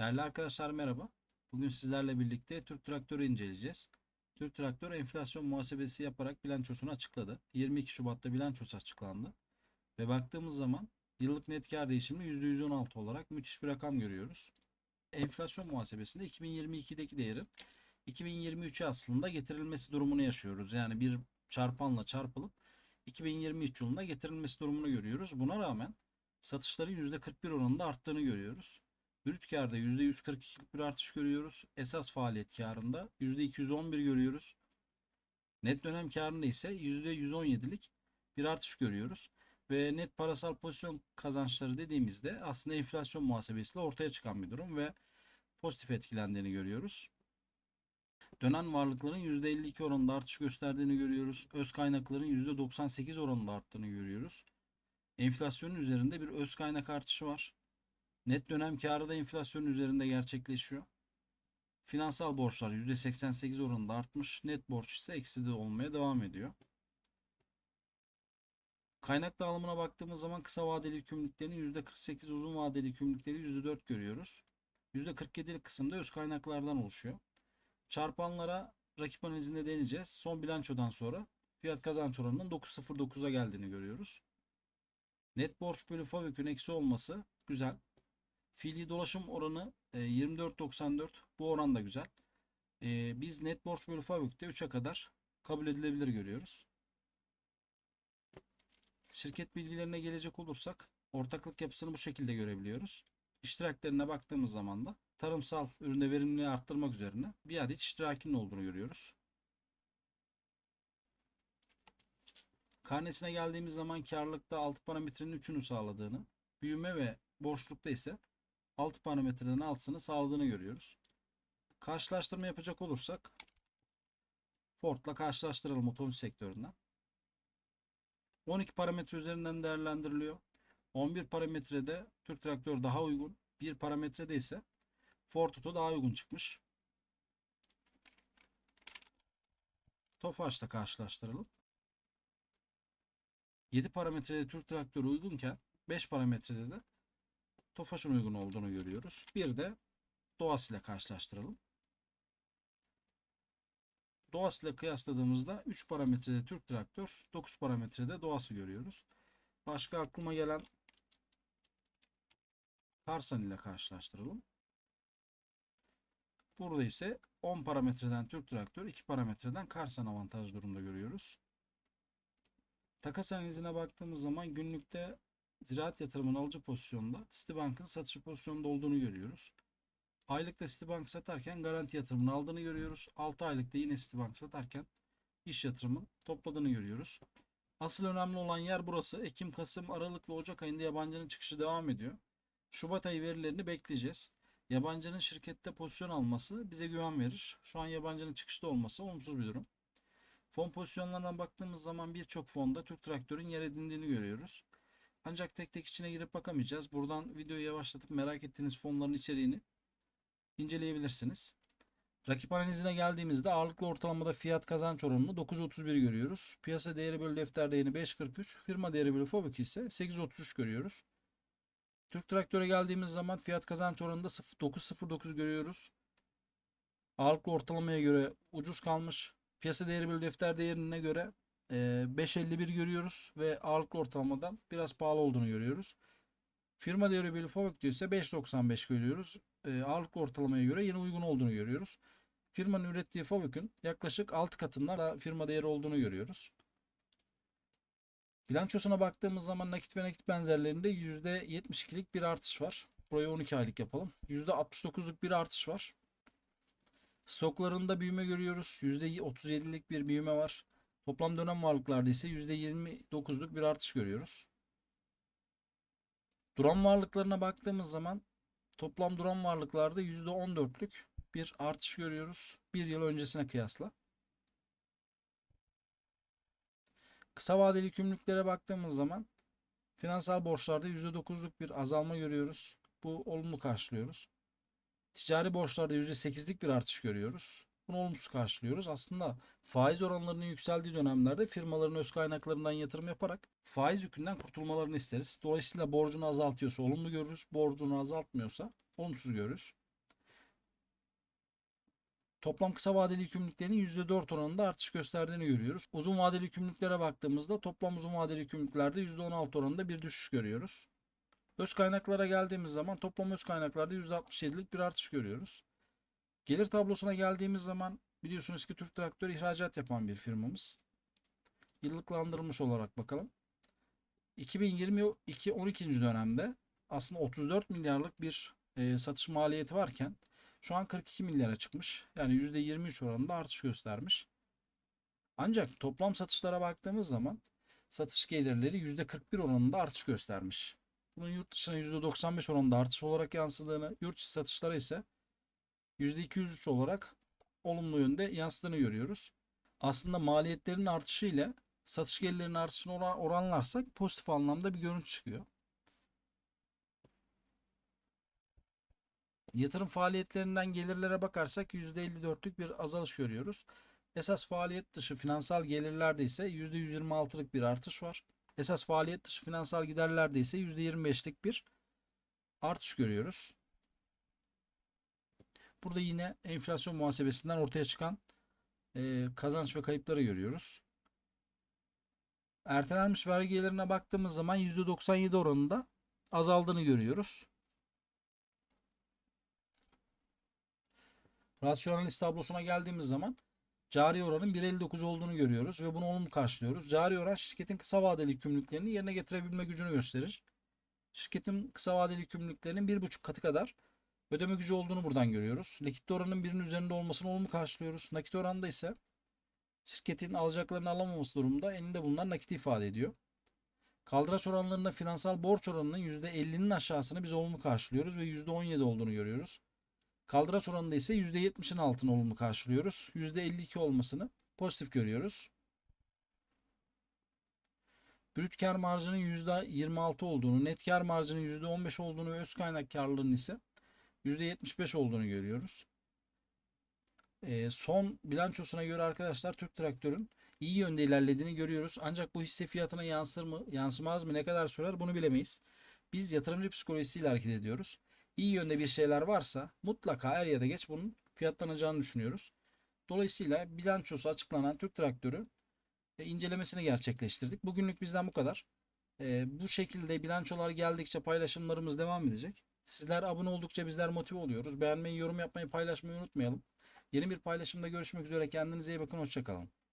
Değerli arkadaşlar merhaba. Bugün sizlerle birlikte Türk Traktörü inceleyeceğiz. Türk Traktör enflasyon muhasebesi yaparak bilançosunu açıkladı. 22 Şubat'ta bilançosu açıklandı. Ve baktığımız zaman yıllık net kar değişimi %116 olarak müthiş bir rakam görüyoruz. Enflasyon muhasebesinde 2022'deki değerin 2023'e aslında getirilmesi durumunu yaşıyoruz. Yani bir çarpanla çarpılıp 2023 yılında getirilmesi durumunu görüyoruz. Buna rağmen satışların %41 oranında arttığını görüyoruz. Brüt karda %142'lik bir artış görüyoruz. Esas faaliyet karında %211 görüyoruz. Net dönem karında ise %117'lik bir artış görüyoruz. Ve net parasal pozisyon kazançları dediğimizde aslında enflasyon muhasebesiyle ortaya çıkan bir durum ve pozitif etkilendiğini görüyoruz. Dönen varlıkların %52 oranında artış gösterdiğini görüyoruz. Öz kaynakların %98 oranında arttığını görüyoruz. Enflasyonun üzerinde bir öz kaynak artışı var. Net dönem karı da enflasyonun üzerinde gerçekleşiyor. Finansal borçlar %88 oranında artmış. Net borç ise ekside olmaya devam ediyor. Kaynak dağılımına baktığımız zaman kısa vadeli yükümlülüklerin %48, uzun vadeli yükümlülükleri %4 görüyoruz. %47'lik kısımda öz kaynaklardan oluşuyor. Çarpanlara rakip analizinde deneyeceğiz. Son bilançodan sonra fiyat kazanç oranının 9.09'a geldiğini görüyoruz. Net borç bölü FAVÖK'ün eksi olması güzel. Fiili dolaşım oranı e, 24.94. Bu oran da güzel. E, Biz net borç bölü FAVÖK'te 3'e kadar kabul edilebilir görüyoruz. Şirket bilgilerine gelecek olursak ortaklık yapısını bu şekilde görebiliyoruz. İştiraklerine baktığımız zaman da tarımsal üründe verimliliği arttırmak üzerine bir adet iştirakinin olduğunu görüyoruz. Karnesine geldiğimiz zaman karlılıkta 6 parametrenin 3'ünü sağladığını, büyüme ve borçlukta ise 6 parametreden 6'sını sağladığını görüyoruz. Karşılaştırma yapacak olursak Ford'la karşılaştıralım otomobil sektöründen. 12 parametre üzerinden değerlendiriliyor. 11 parametrede Türk Traktör daha uygun. 1 parametrede ise Ford Auto daha uygun çıkmış. Tofaş'la karşılaştıralım. 7 parametrede Türk Traktörü uygunken 5 parametrede de Tofaş'ın uygun olduğunu görüyoruz. Bir de Doğas ile karşılaştıralım. Doğas ile kıyasladığımızda 3 parametrede Türk Traktör, 9 parametrede Doğas'ı görüyoruz. Başka aklıma gelen Karsan ile karşılaştıralım. Burada ise 10 parametreden Türk Traktör, 2 parametreden Karsan avantaj durumda görüyoruz. Takas analizine baktığımız zaman günlükte ziraat yatırımın alıcı pozisyonda Citibank'ın satıcı pozisyonunda olduğunu görüyoruz. Aylıkta Citibank satarken garanti yatırımın aldığını görüyoruz. 6 aylıkta yine Citibank satarken iş yatırımın topladığını görüyoruz. Asıl önemli olan yer burası. Ekim, Kasım, Aralık ve Ocak ayında yabancının çıkışı devam ediyor. Şubat ayı verilerini bekleyeceğiz. Yabancının şirkette pozisyon alması bize güven verir. Şu an yabancının çıkışta olması olumsuz bir durum. Fon pozisyonlarına baktığımız zaman birçok fonda Türk Traktör'ün yer edindiğini görüyoruz. Ancak tek tek içine girip bakamayacağız. Buradan videoyu yavaşlatıp merak ettiğiniz fonların içeriğini inceleyebilirsiniz. Rakip analizine geldiğimizde ağırlıklı ortalamada fiyat kazanç oranını 9.31 görüyoruz. Piyasa değeri bölü defter değerini 5.43, firma değeri bölü FOBIK ise 8.33 görüyoruz. Türk Traktör'e geldiğimiz zaman fiyat kazanç oranında 9.09 görüyoruz. Ağırlıklı ortalamaya göre ucuz kalmış. Piyasa değeri bölü defter değerine göre 5.51 görüyoruz ve ağırlıklı ortalamadan biraz pahalı olduğunu görüyoruz. Firma değeri bölü FOBIK ise 5.95 görüyoruz. Ağırlıklı ortalamaya göre yine uygun olduğunu görüyoruz. Firmanın ürettiği FOBIK'in yaklaşık 6 katından da firma değeri olduğunu görüyoruz. Bilançosuna baktığımız zaman nakit ve nakit benzerlerinde %72'lik bir artış var. Burayı 12 aylık yapalım. %69'luk bir artış var. Stoklarında büyüme görüyoruz. %37'lik bir büyüme var. Toplam dönem varlıklarda ise %29'luk bir artış görüyoruz. Duran varlıklarına baktığımız zaman toplam duran varlıklarda %14'lük bir artış görüyoruz. Bir yıl öncesine kıyasla. Kısa vadeli yükümlülüklere baktığımız zaman finansal borçlarda %9'luk bir azalma görüyoruz. Bu olumlu karşılıyoruz. Ticari borçlarda %8'lik bir artış görüyoruz. Bunu olumsuz karşılıyoruz. Aslında faiz oranlarının yükseldiği dönemlerde firmaların öz kaynaklarından yatırım yaparak faiz yükünden kurtulmalarını isteriz. Dolayısıyla borcunu azaltıyorsa olumlu görürüz. Borcunu azaltmıyorsa olumsuz görürüz. Toplam kısa vadeli yükümlülüklerin %4 oranında artış gösterdiğini görüyoruz. Uzun vadeli yükümlülüklere baktığımızda toplam uzun vadeli yükümlülüklerde %16 oranında bir düşüş görüyoruz. Öz kaynaklara geldiğimiz zaman toplam öz kaynaklarda %67'lik bir artış görüyoruz. Gelir tablosuna geldiğimiz zaman biliyorsunuz ki Türk Traktör ihracat yapan bir firmamız. Yıllıklandırılmış olarak bakalım. 2022 12. dönemde aslında 34 milyarlık bir e, satış maliyeti varken şu an 42 milyara çıkmış. Yani %23 oranında artış göstermiş. Ancak toplam satışlara baktığımız zaman satış gelirleri %41 oranında artış göstermiş. Bunun yurt dışına %95 oranında artış olarak yansıdığını, yurt içi satışlara ise %203 olarak olumlu yönde yansıdığını görüyoruz. Aslında maliyetlerin artışı ile satış gelirlerinin artışını oran- oranlarsak pozitif anlamda bir görüntü çıkıyor. Yatırım faaliyetlerinden gelirlere bakarsak %54'lük bir azalış görüyoruz. Esas faaliyet dışı finansal gelirlerde ise %126'lık bir artış var. Esas faaliyet dışı finansal giderlerde ise %25'lik bir artış görüyoruz. Burada yine enflasyon muhasebesinden ortaya çıkan e, kazanç ve kayıpları görüyoruz. Ertelenmiş vergi gelirine baktığımız zaman %97 oranında azaldığını görüyoruz. Rasyonalist tablosuna geldiğimiz zaman cari oranın 1.59 olduğunu görüyoruz ve bunu olumlu karşılıyoruz. Cari oran şirketin kısa vadeli yükümlülüklerini yerine getirebilme gücünü gösterir. Şirketin kısa vadeli yükümlülüklerinin 1.5 katı kadar ödeme gücü olduğunu buradan görüyoruz. Nakit oranının birinin üzerinde olmasını olumlu karşılıyoruz. Nakit oranda ise şirketin alacaklarını alamaması durumunda elinde bulunan nakit ifade ediyor. Kaldıraç oranlarında finansal borç oranının %50'nin aşağısını biz olumlu karşılıyoruz ve %17 olduğunu görüyoruz. Kaldıraç oranında ise %70'in altını olumlu karşılıyoruz. %52 olmasını pozitif görüyoruz. Brüt kar marjının %26 olduğunu, net kar marjının %15 olduğunu ve öz kaynak karlılığının ise %75 olduğunu görüyoruz. Ee, son bilançosuna göre arkadaşlar Türk Traktör'ün iyi yönde ilerlediğini görüyoruz. Ancak bu hisse fiyatına yansır mı, yansımaz mı, ne kadar sürer bunu bilemeyiz. Biz yatırımcı psikolojisiyle hareket ediyoruz. İyi yönde bir şeyler varsa mutlaka er ya da geç bunun fiyatlanacağını düşünüyoruz. Dolayısıyla bilançosu açıklanan Türk Traktör'ü e, incelemesini gerçekleştirdik. Bugünlük bizden bu kadar. E, bu şekilde bilançolar geldikçe paylaşımlarımız devam edecek. Sizler abone oldukça bizler motive oluyoruz. Beğenmeyi, yorum yapmayı, paylaşmayı unutmayalım. Yeni bir paylaşımda görüşmek üzere. Kendinize iyi bakın. Hoşçakalın.